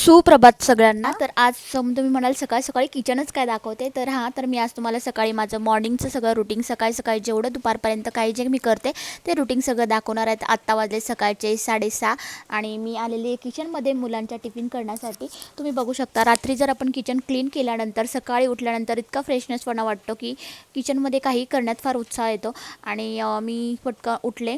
सुप्रभात सगळ्यांना. तर आज सम तुम्ही म्हणाल सकाळी सकाळी किचनच काय दाखवते? तर हां तर मी आज तुम्हाला सकाळी माझं मॉर्निंगचं सगळं रुटीन सकाळी सकाळी जेवढं दुपारपर्यंत काही जे मी करते ते रुटीन सगळं दाखवणार आहेत. आत्ता वाजले सकाळचे साडेसहा आणि मी आलेली आहे किचनमध्ये मुलांच्या टिफिन करण्यासाठी. तुम्ही बघू शकता रात्री जर आपण किचन क्लीन केल्यानंतर सकाळी उठल्यानंतर इतका फ्रेशनेसपणा वाटतो की किचनमध्ये काही करण्यात फार उत्साह येतो. आणि मी पटकन उठले.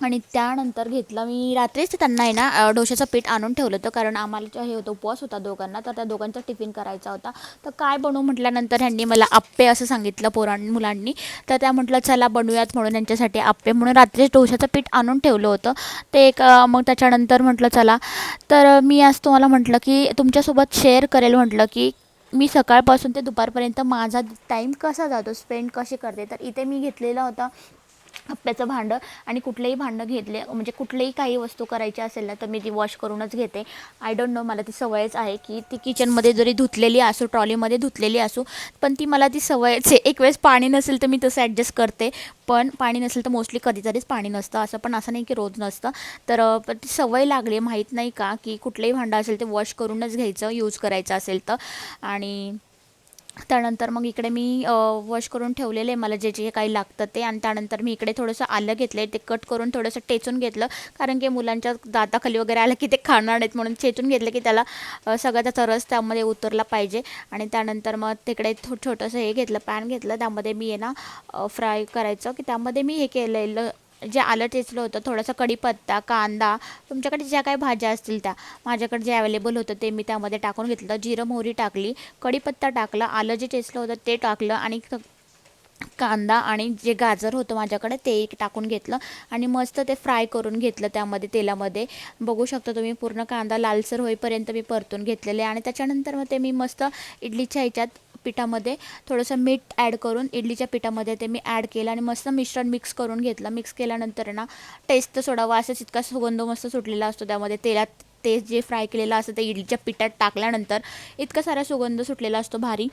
आणि त्यानंतर घेतलं मी रात्रीच त्यांना आहे ना डोशाचं पीठ आणून ठेवलं होतं. कारण आम्हाला जे हे होतं उपवास होता दोघांना तर त्या दोघांचा टिफिन करायचा होता. तर काय बनवू म्हटल्यानंतर ह्यांनी मला आप्पे असं सांगितलं पोरां मुलांनी. तर त्या म्हटलं चला बनवूयात म्हणून यांच्यासाठी आप्पे. म्हणून रात्रीच डोशाचं पीठ आणून ठेवलं होतं. ते एक मग त्याच्यानंतर म्हटलं चला. तर मी आज तुम्हाला म्हटलं की तुमच्यासोबत शेअर करेल म्हटलं की मी सकाळपासून ते दुपारपर्यंत माझा टाईम कसा जातो स्पेंड कसे करते? तर इथे मी घेतलेलं होतं हप्प्याचं भांडं आणि कुठलंही भांडं घेतले म्हणजे कुठलेही काही वस्तू करायची असेल ना तर मी ती वॉश करूनच घेते. आय डोंट नो मला ती सवयच आहे की ती किचनमध्ये जरी धुतलेली असो ट्रॉलीमध्ये धुतलेली असो पण ती मला ती सवयच आहे एक वेळेस पाणी नसेल तर मी तसं ॲडजस्ट करते. पण पाणी नसेल तर मोस्टली कधीतरीच पाणी नसतं. असं पण असं नाही की रोज नसतं. तर ती सवय लागली माहीत नाही का की कुठलंही भांडं असेल ते वॉश करूनच घ्यायचं यूज करायचं असेल तर. आणि त्यानंतर मग इकडे मी वॉश करून ठेवलेले आहे मला जे जे काही लागतं ते. आणि त्यानंतर मी इकडे थोडंसं आलं घेतलं आहे ते कट करून थोडंसं टेचून घेतलं. कारण की मुलांच्या दाताखाली वगैरे आलं की ते खाणार नाहीत म्हणून चेचून घेतलं की त्याला सगळा त्याचा रस त्यामध्ये उतरला पाहिजे. आणि त्यानंतर मग तिकडे थो छोटंसं हे घेतलं पॅन घेतलं. त्यामध्ये मी आहे ना फ्राय करायचं. की त्यामध्ये मी हे केलेलं जे आलं टेचलं होतं. थोडासा कढीपत्ता कांदा तुमच्याकडे ज्या काही भाज्या असतील त्या. माझ्याकडे जे अवेलेबल होतं ते मी त्यामध्ये टाकून घेतलं. जिरं मोहरी टाकली. कढीपत्ता टाकला. आलं जे टेचलं होतं ते टाकलं. आणि कांदा आणि जे गाजर होतं माझ्याकडे ते एक टाकून घेतलं. आणि मस्त ते फ्राय करून घेतलं त्यामध्ये तेलामध्ये. बघू शकता तुम्ही पूर्ण कांदा लालसर होईपर्यंत मी परतून घेतलेले. आणि त्याच्यानंतर मग ते मी मस्त इडलीच्या ह्याच्यात पिठामध्ये थोडंसं मीठ ॲड करून इडलीच्या पिठामध्ये ते मी ॲड केलं आणि मस्त मिश्रण मिक्स करून घेतलं. मिक्स केल्यानंतर ना टेस्ट सोडा वासच इतका सुगंध मस्त सुटलेला असतो त्यामध्ये. तेलात ते जे फ्राय केलेलं असतं ते इडलीच्या पिठात टाकल्यानंतर इतका सारा सुगंध सुटलेला असतो भारी.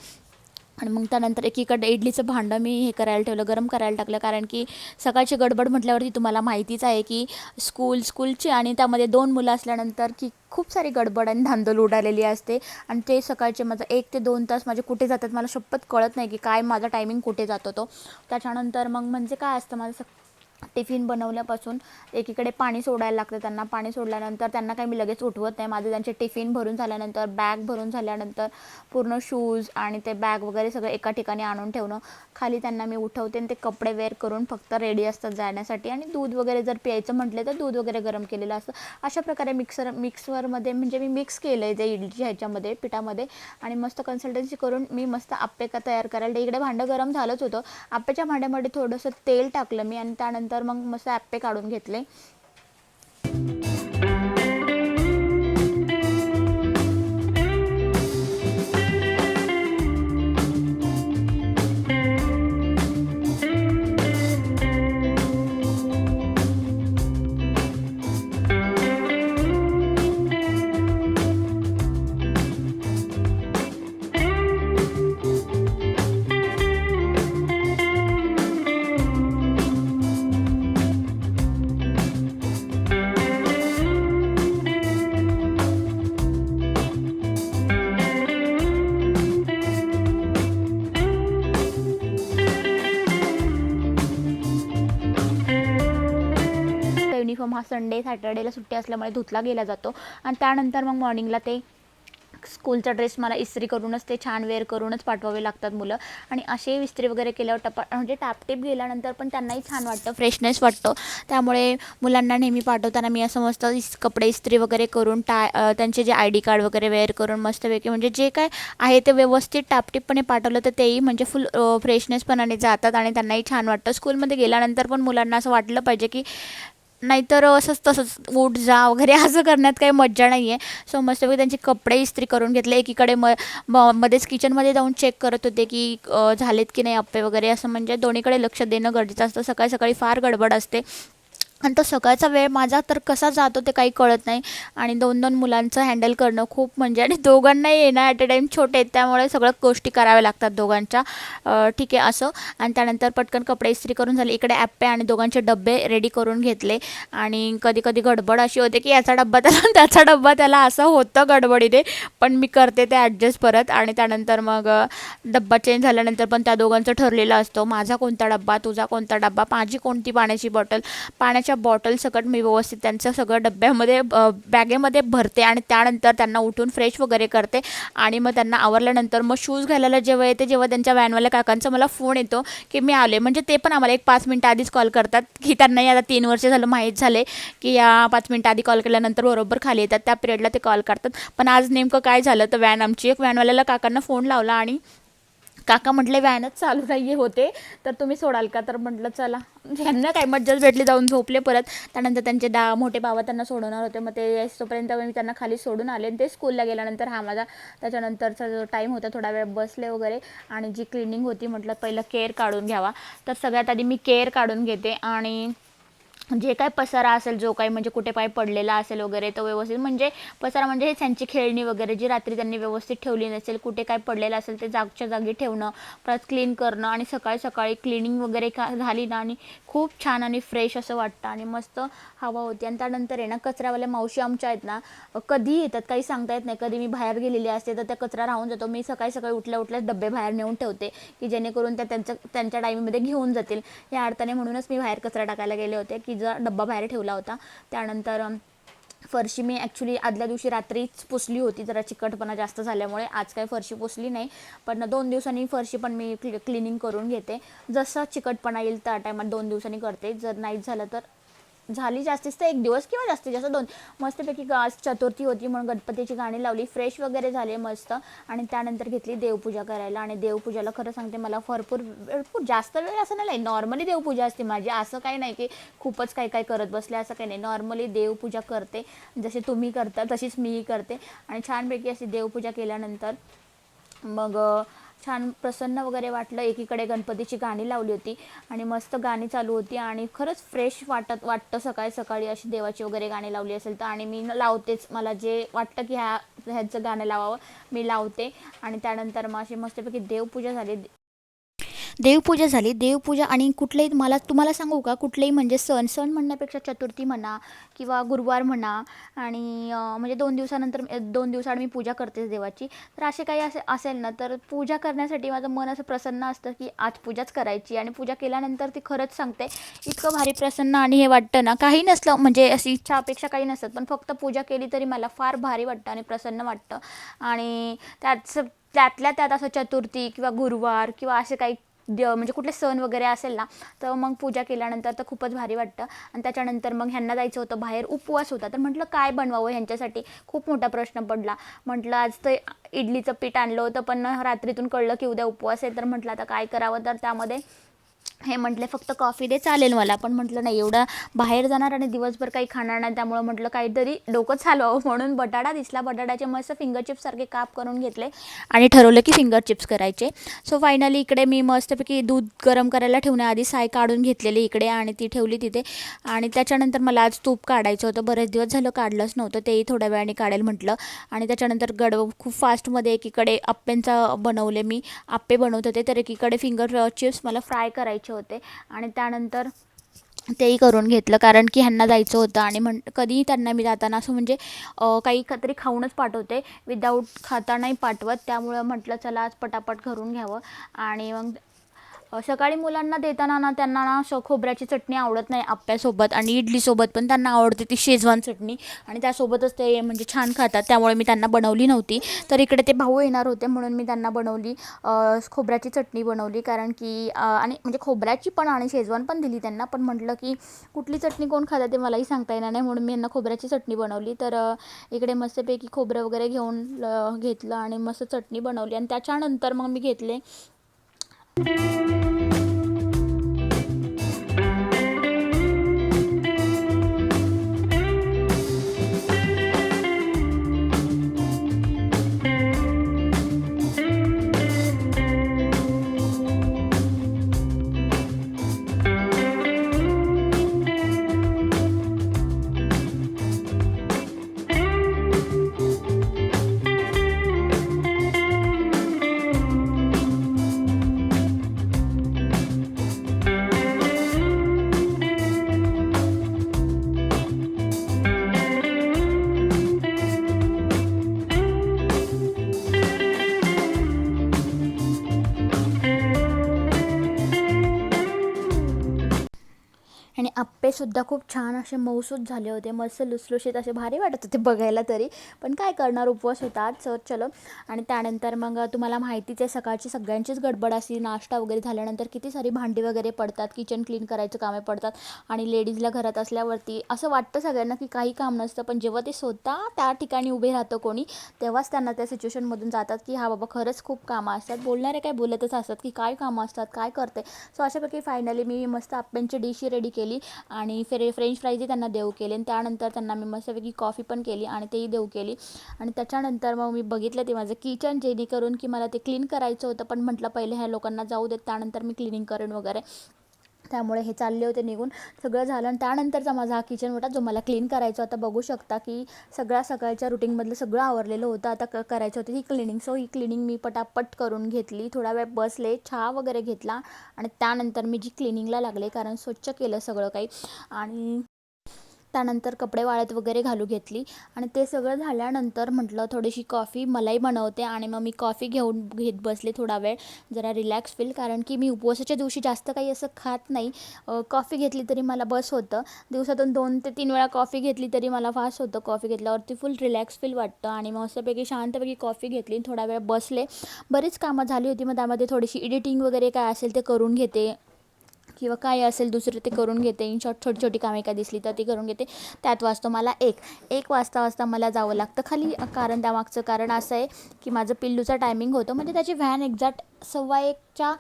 आणि मग त्यानंतर एकीकडे इडलीचं भांडं मी हे करायला ठेवलं गरम करायला टाकलं. कारण की सकाळची गडबड म्हटल्यावरती तुम्हाला माहितीच आहे की स्कूल स्कूलची आणि त्यामध्ये दोन मुलं असल्यानंतर की खूप सारी गडबड आणि धांदल उडालेली असते. आणि ते सकाळचे माझं एक ते दोन तास माझे कुठे जातात मला शपथ कळत नाही की काय माझा टायमिंग कुठे जातो तो. त्याच्यानंतर मग म्हणजे काय असतं माझं सक टिफिन बनवल्यापासून एकीकडे पाणी सोडायला लागतं त्यांना. पाणी सोडल्यानंतर त्यांना काही मी लगेच उठवत नाही. माझे त्यांचे टिफिन भरून झाल्यानंतर बॅग भरून झाल्यानंतर पूर्ण शूज आणि ते बॅग वगैरे सगळं एका ठिकाणी आणून ठेवणं. खाली त्यांना मी उठवते आणि ते कपडे वेअर करून फक्त रेडी असतात जाण्यासाठी. आणि दूध वगैरे जर प्यायचं म्हटलं तर दूध वगैरे गरम केलेलं असतं. अशा प्रकारे मिक्सर मिक्सरमध्ये म्हणजे मी मिक्स केलं आहे ते इडलीच्या ह्याच्यामध्ये पिठामध्ये. आणि मस्त कन्सल्टन्सी करून मी मस्त आप्पे का तयार करायला इकडे भांडं गरम झालंच होतं. आप्प्याच्या भांड्यामध्ये थोडंसं तेल टाकलं मी आणि त्यानंतर मग मस्त ॲप्पे काढून घेतले. हा संडे सॅटर्डेला सुट्टी असल्यामुळे धुतला गेला जातो. आणि त्यानंतर मग मॉर्निंगला ते स्कूलचा ड्रेस मला इस्त्री करूनच ते छान वेअर करूनच पाठवावे लागतात मुलं. आणि असे इस्त्री वगैरे केल्यावर टपा म्हणजे टापटीप गेल्यानंतर पण त्यांनाही छान वाटतं फ्रेशनेस वाटतो. त्यामुळे मुलांना नेहमी पाठवताना मी असं मस्त इस कपडे इस्त्री वगैरे करून टाय त्यांचे जे आय डी कार्ड वगैरे वेअर करून मस्तपैकी म्हणजे जे काय आहे ते व्यवस्थित टापटीपपणे पाठवलं तर तेही म्हणजे फुल फ्रेशनेसपणाने जातात आणि त्यांनाही छान वाटतं. स्कूलमध्ये गेल्यानंतर पण मुलांना असं वाटलं पाहिजे की नाहीतर असंच तसंच उठ जा वगैरे असं करण्यात काही मज्जा नाही आहे सो मस्तपैकी त्यांचे कपडे इस्त्री करून घेतले. एकीकडे म मध्येच किचनमध्ये जाऊन चेक करत होते की झालेत की नाही अप्पे वगैरे असं म्हणजे दोन्हीकडे लक्ष देणं गरजेचं असतं. सकाळी सकाळी फार गडबड असते. आणि तो सकाळचा वेळ माझा तर कसा जातो ते काही कळत नाही. आणि दोन दोन मुलांचं हँडल करणं खूप म्हणजे आणि दोघांनाही येणं ॲट अ टाईम छोटे आहेत त्यामुळे सगळ्या गोष्टी कराव्या लागतात दोघांच्या. ठीक आहे असं. आणि त्यानंतर पटकन कपडे इस्त्री करून झाले. इकडे ॲप्पे आणि दोघांचे डब्बे रेडी करून घेतले. आणि कधी कधी गडबड अशी होते की याचा डब्बा त्याला त्याचा डब्बा त्याला असं होतं गडबडीने पण मी करते ते ॲडजस्ट परत. आणि त्यानंतर मग डब्बा चेंज झाल्यानंतर पण त्या दोघांचं ठरलेलं असतं. माझा कोणता डब्बा तुझा कोणता डब्बा माझी कोणती पाण्याची बॉटल पाण्याच्या बॉटल सकट मी व्यवस्थित त्यांचं सगळं डब्यामध्ये बॅगेमध्ये भरते आणि त्यानंतर त्यांना उठून फ्रेश वगैरे करते. आणि मग त्यांना आवरल्यानंतर मग शूज घालायला जेव्हा येते जेव्हा त्यांच्या व्हॅनवाल्या काकांचा मला फोन येतो की मी आले. म्हणजे ते पण आम्हाला एक पाच मिनटं आधीच कॉल करतात की त्यांनाही आता तीन वर्ष झालं माहीत झाले की या पाच मिनटं आधी कॉल केल्यानंतर बरोबर खाली येतात. त्या पिरियडला ते कॉल करतात. पण आज नेमकं काय झालं? तर व्हॅन आमची एक व्हॅनवाल्याला काकांना फोन लावला आणि काका म्हटले व्हॅनच चालू नाही होते. तर तुम्ही सोडाल का? तर म्हटलं चला. म्हणजे ह्यांना काय मज्जाच भेटली जाऊन झोपले परत. त्यानंतर त्यांचे दा मोठे बाबा त्यांना सोडवणार होते. मग ते तोपर्यंत मी त्यांना खाली सोडून आले आणि ते स्कूलला गेल्यानंतर हा माझा त्याच्यानंतरचा जो टाईम होता थोडा वेळ बसले वगैरे आणि जी क्लिनिंग होती म्हटलं पहिलं केअर काढून घ्यावा. तर सगळ्यात आधी मी केअर काढून घेते आणि जे काय पसारा असेल जो काही म्हणजे कुठे पाय पडलेला असेल वगैरे तो व्यवस्थित म्हणजे पसारा म्हणजे हे त्यांची खेळणी वगैरे जी रात्री त्यांनी व्यवस्थित ठेवली नसेल कुठे काय पडलेलं असेल ते जागच्या जागी ठेवणं परत क्लीन करणं आणि सकाळी सकाळी क्लिनिंग वगैरे का झाली ना आणि खूप छान आणि फ्रेश असं वाटतं आणि मस्त हवा होती. आणि त्यानंतर आहे ना कचरावाल्या मावशी आमच्या आहेत ना कधी येतात काही सांगता येत नाही. कधी मी बाहेर गेलेली असते तर त्या कचरा राहून जातो. मी सकाळी सकाळी उठल्या उठल्याच डबे बाहेर नेऊन ठेवते की जेणेकरून त्या त्यांचं त्यांच्या टाईममध्ये घेऊन जातील. या अर्थाने म्हणूनच मी बाहेर कचरा टाकायला गेले होते की जर डब्बा बाहेर ठेवला होता. त्यानंतर फरशी मी ॲक्च्युली आदल्या दिवशी रात्रीच पुसली होती जरा चिकटपणा जास्त झाल्यामुळे. आज काही फरशी पुसली नाही पण दोन दिवसांनी फरशी पण मी क्लि क्लिनिंग करून घेते. जसं चिकटपणा येईल त्या टायमात दोन दिवसांनी करते. जर नाहीच झालं तर झाली जास्तीत जास्त एक दिवस किंवा जास्तीत जास्त दोन. मस्तपैकी आज चतुर्थी होती म्हणून गणपतीची गाणी लावली. फ्रेश वगैरे झाले मस्त. आणि त्यानंतर घेतली देवपूजा करायला. आणि देवपूजाला खरं सांगते मला भरपूर भरपूर जास्त वेळ असं नाही नॉर्मली देवपूजा असते माझी. असं काही नाही की खूपच काही काही करत बसले असं काही नाही. नॉर्मली देवपूजा करते. जसे तुम्ही करता तशीच मीही करते. आणि छानपैकी अशी देवपूजा केल्यानंतर मग छान प्रसन्न वगैरे वाटलं. एकीकडे गणपतीची गाणी लावली होती आणि मस्त गाणी चालू होती आणि खरंच फ्रेश वाटत वाटतं सकाळी सकाळी अशी देवाची वगैरे गाणी लावली असेल तर. आणि मी लावतेच. मला जे वाटतं की ह्या ह्याचं गाणं लावावं मी लावते. आणि त्यानंतर मग अशी मस्तपैकी देवपूजा झाली. देवपूजा झाली. देवपूजा आणि कुठलेही मला तुम्हाला सांगू का? कुठलेही म्हणजे सण सण म्हणण्यापेक्षा चतुर्थी म्हणा किंवा गुरुवार म्हणा आणि म्हणजे दोन दिवसानंतर दोन दिवसाआड मी पूजा करतेच देवाची. तर असे काही असे असेल ना तर पूजा करण्यासाठी माझं मन असं प्रसन्न असतं की आज पूजाच करायची आणि पूजा केल्यानंतर ती खरंच सांगते इतकं भारी प्रसन्न आणि हे वाटतं ना. काही नसलं म्हणजे अशी इच्छा अपेक्षा काही नसतात पण फक्त पूजा केली तरी मला फार भारी वाटतं आणि प्रसन्न वाटतं. आणि त्यात त्यातल्या त्यात असं चतुर्थी किंवा गुरुवार किंवा असे काही द म्हणजे कुठले सण वगैरे असेल ना तर मग पूजा केल्यानंतर तर खूपच भारी वाटतं. आणि त्याच्यानंतर मग ह्यांना जायचं होतं बाहेर उपवास होता. तर म्हटलं काय बनवावं ह्यांच्यासाठी? खूप मोठा प्रश्न पडला. म्हटलं आज तर इडलीचं पीठ आणलं होतं पण रात्रीतून कळलं की उद्या उपवास आहे. तर म्हटलं आता काय करावं? तर त्यामध्ये हे म्हटले फक्त कॉफी दे चालेल मला. पण म्हटलं नाही एवढं बाहेर जाणार आणि दिवसभर काही खाणार नाही त्यामुळं म्हटलं काहीतरी डोकं चालवावं म्हणून बटाटा दिसला. बटाट्याचे मस्त फिंगर चिप्ससारखे काप करून घेतले आणि ठरवलं की फिंगर चिप्स करायचे. सो फायनली इकडे मी मस्तपैकी दूध गरम करायला ठेवण्याआधी साय काढून घेतलेली इकडे आणि ती ठेवली तिथे. आणि त्याच्यानंतर मला आज तूप काढायचं होतं. बरेच दिवस झालं काढलंच नव्हतं तेही थोड्या वेळाने काढेल म्हटलं. आणि त्याच्यानंतर गड खूप फास्टमध्ये एकीकडे आप्प्यांचा बनवले मी. आप्पे बनवत होते तर एकीकडे फिंगर चिप्स मला फ्राय करायचे होते. आणि त्यानंतर तेही करून घेतलं. कारण की ह्यांना जायचं होतं आणि म्हण कधीही त्यांना मी जाताना असं म्हणजे काही तरी खाऊनच पाठवते. विदाऊट खाता नाही पाठवत. त्यामुळं म्हटलं चला आज पटापट करून घ्यावं. आणि मग सकाळी मुलांना देताना ना त्यांना ना श खोबऱ्याची चटणी आवडत नाही आप्प्यासोबत आणि इडलीसोबत पण त्यांना आवडते ती शेजवान चटणी. आणि त्यासोबतच ते म्हणजे छान खातात. त्यामुळे मी त्यांना बनवली नव्हती. तर इकडे ते भाऊ येणार होते म्हणून मी त्यांना बनवली. खोबऱ्याची चटणी बनवली. कारण की आणि म्हणजे खोबऱ्याची पण आणि शेजवान पण दिली त्यांना. पण म्हटलं की कुठली चटणी कोण खातं ते मलाही सांगता येणार नाही. म्हणून मी यांना खोबऱ्याची चटणी बनवली. तर इकडे मस्तपैकी खोबरं वगैरे घेऊन घेतलं आणि मस्त चटणी बनवली. आणि त्याच्यानंतर मग मी घेतले Música कपडेसुद्धा खूप छान असे मऊसूत झाले होते. मस्त लुसलुशीत असे भारी वाटत होते बघायला तरी. पण काय करणार उपवास होता आज सर चलो. आणि त्यानंतर मग तुम्हाला माहितीच आहे सकाळची सगळ्यांचीच गडबड असते नाश्ता वगैरे झाल्यानंतर किती सारी भांडी वगैरे पडतात किचन क्लीन करायचं कामे पडतात आणि लेडीजला घरात असल्यावरती असं वाटतं सगळ्यांना की काही काम नसतं पण जेव्हा ते स्वतः त्या ठिकाणी उभे राहतं कोणी तेव्हाच त्यांना त्या सिच्युएशनमधून जातात की हा बाबा खरंच खूप कामं असतात. बोलणारे काय बोलतच असतात की काय कामं असतात काय करते सो अशापैकी फायनली मी मस्त आप्यांची डिश रेडी केली आणि फ्रे फ्रेंच फ्राईजही त्यांना देऊ केले आणि त्यानंतर त्यांना मी मस्तपैकी कॉफी पण केली आणि तेही देऊ केली. आणि त्याच्यानंतर मग मी बघितलं ते माझं किचन जेणेकरून की मला ते क्लीन करायचं होतं पण म्हटलं पहिले ह्या लोकांना जाऊ देत त्यानंतर मी क्लिनिंग करेन वगैरे. त्यामुळे हे चालले होते निघून. सगळं झालं आणि त्यानंतरचा माझा हा किचन होता जो मला क्लीन करायचा. होता बघू शकता की सगळ्या सकाळच्या रुटीनमधलं सगळं आवरलेलं होतं. आता क करायचं होतं ही क्लिनिंग सो ही क्लिनिंग मी पटापट करून घेतली. थोडा वेळ बसले चहा वगैरे घेतला आणि त्यानंतर मी जी क्लिनिंगला लागले कारण स्वच्छ केलं सगळं काही. आणि त्यानंतर कपडे वाळत वगैरे घालू घेतली. आणि ते सगळं झाल्यानंतर म्हटलं थोडीशी कॉफी मलाही बनवते आणि मग मी कॉफी घेऊन घेत बसले थोडा वेळ. जरा रिलॅक्स फील कारण की मी उपवासाच्या दिवशी जास्त काही असं खात नाही. कॉफी घेतली तरी मला बस होतं. दिवसातून दोन ते तीन वेळा कॉफी घेतली तरी मला फास होतं कॉफी घेतल्यावरती फुल रिलॅक्स फील वाटतं. आणि मग असंपैकी शांतपैकी कॉफी घेतली थोडा वेळ बसले. बरीच कामं झाली होती मग त्यामध्ये थोडीशी एडिटिंग वगैरे काय असेल ते करून घेते. किंवा काय असेल दुसरं ते करून घेते. इन शॉर्ट छोटी छोटी कामे काय दिसली तर ती करून घेते. त्यात वाजतो मला एक. एक वाजता वाजता मला जावं लागतं. खाली कारण त्यामागचं कारण असं आहे की माझं पिल्लूचा टायमिंग होतं. म्हणजे त्याची व्हॅन एक्झॅक्ट सव्वा एकच्या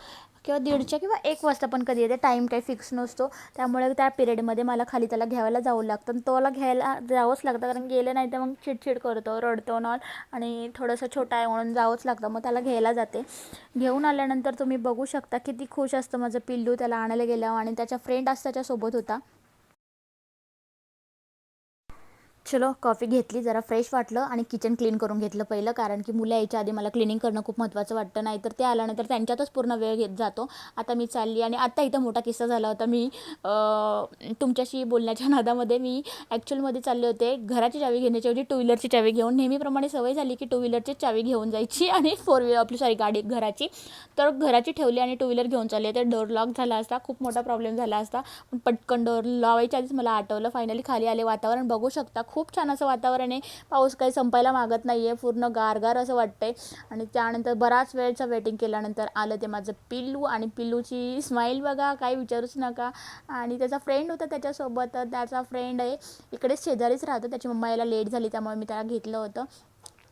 किंवा दीडच्या किंवा एक वाजता पण कधी येते. टाईम काही फिक्स नसतो. त्यामुळे त्या पिरियडमध्ये मला खाली त्याला घ्यायला जावं लागतं. आणि तोला घ्यायला जावंच लागतं. कारण गेलं नाही तर मग चिडचिड करतो रडतो नॉल आणि थोडंसं छोटा आहे म्हणून जावंच लागतं. मग त्याला घ्यायला जाते. घेऊन आल्यानंतर तुम्ही बघू शकता किती खुश असतं माझं पिल्लू त्याला आणायला गेल्यावर. आणि त्याच्या फ्रेंड आज त्याच्यासोबत होता. चलो कॉफी घेतली जरा फ्रेश वाटलं आणि किचन क्लीन करून घेतलं पहिलं. कारण की मुलं यायच्या आधी मला क्लिनिंग करणं खूप महत्त्वाचं वाटतं. नाही तर ते आल्यानंतर त्यांच्यातच पूर्ण वेळ घेत जातो. आता मी चालली आणि आत्ता इथं मोठा किस्सा झाला होता. मी तुमच्याशी बोलण्याच्या नादामध्ये मी ॲक्च्युअलमध्ये चालले होते. घराची चावी घेण्याच्या ऐवजी टू व्हीलरची चावी घेऊन. नेहमीप्रमाणे सवय झाली की टू व्हीलरची चावी घेऊन जायची आणि फोर व्हीलर आपली सॉरी गाडी घराची. तर घराची ठेवली आणि टू व्हीलर घेऊन चालली. तर डोर लॉक झाला असता. खूप मोठा प्रॉब्लेम झाला असता. पण पटकन डोर लावायच्या आधीच मला आठवलं. फायनली खाली आले वातावरण. बघू शकता खूप खूप छान असं वातावरण आहे. पाऊस काही संपायला मागत नाही आहे पूर्ण गारगार असं वाटतंय. आणि त्यानंतर बराच वेळचं वेटिंग केल्यानंतर आलं ते माझं पिल्लू. आणि पिल्लूची स्माईल बघा काही विचारूच नका. आणि त्याचा फ्रेंड होता त्याच्यासोबत. त्याचा फ्रेंड आहे इकडेच शेजारीच राहतो. त्याची मम्मा यायला लेट झाली त्यामुळे मी त्याला घेतलं होतं.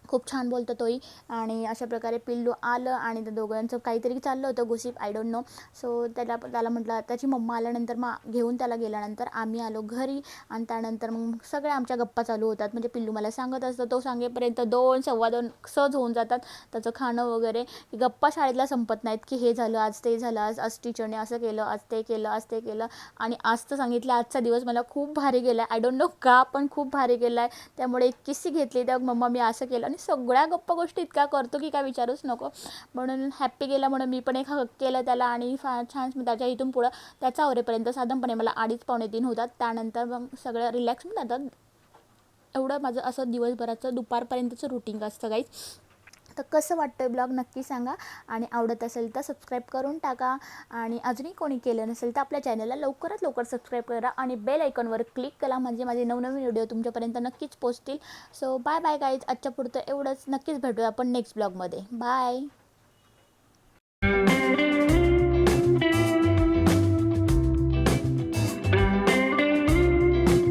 खूप छान बोलतो तोही. आणि अशा प्रकारे पिल्लू आलं आणि त्या दोघांचं काहीतरी चाललं होतं gossip I don't know so त्याला त्याला म्हटलं त्याची मम्मा आल्यानंतर मग घेऊन त्याला गेल्यानंतर आम्ही आलो घरी आणि त्यानंतर मग सगळ्या आमच्या गप्पा चालू होतात. म्हणजे पिल्लू मला सांगत असतं तो सांगेपर्यंत दोन सव्वा दोन सहज होऊन जातात. त्याचं खाणं वगैरे गप्पा शाळेतला संपत नाहीत की हे झालं आज ते झालं आज आज टीचरने असं केलं आज ते केलं आज ते केलं. आणि आज तर सांगितलं आजचा दिवस मला खूप भारी गेला आहे आय डोंट नो का पण खूप भारी गेला आहे त्यामुळे एक किस्सी घेतली त्या मम्मा मी असं केलं आणि सगळ्या गप्पा गोष्टी इतक्या करतो की काय विचारूच नको. म्हणून हॅप्पी गेला म्हणून मी पण एक हक केलं त्याला आणि फार छान त्याच्या इथून पुढं त्याचा आवरेपर्यंत साधारणपणे मला अडीच पावणे तीन होतात. त्यानंतर मग सगळं रिलॅक्स जातात एवढं माझं असं दिवसभराचं दुपारपर्यंतचं रुटीन असतं काहीच तर कसं वाटतं आहे ब्लॉग नक्की सांगा. आणि आवडत असेल तर सबस्क्राईब करून टाका. आणि अजूनही कोणी केलं नसेल तर आपल्या चॅनलला लवकरात लवकर सबस्क्राईब करा. आणि बेल आयकॉनवर क्लिक करा. म्हणजे माझे नवनवीन व्हिडिओ तुमच्यापर्यंत नक्कीच पोचतील सो बाय बाय गाईज आजच्या पुरतं एवढंच. नक्कीच भेटूया आपण नेक्स्ट ब्लॉगमध्ये बाय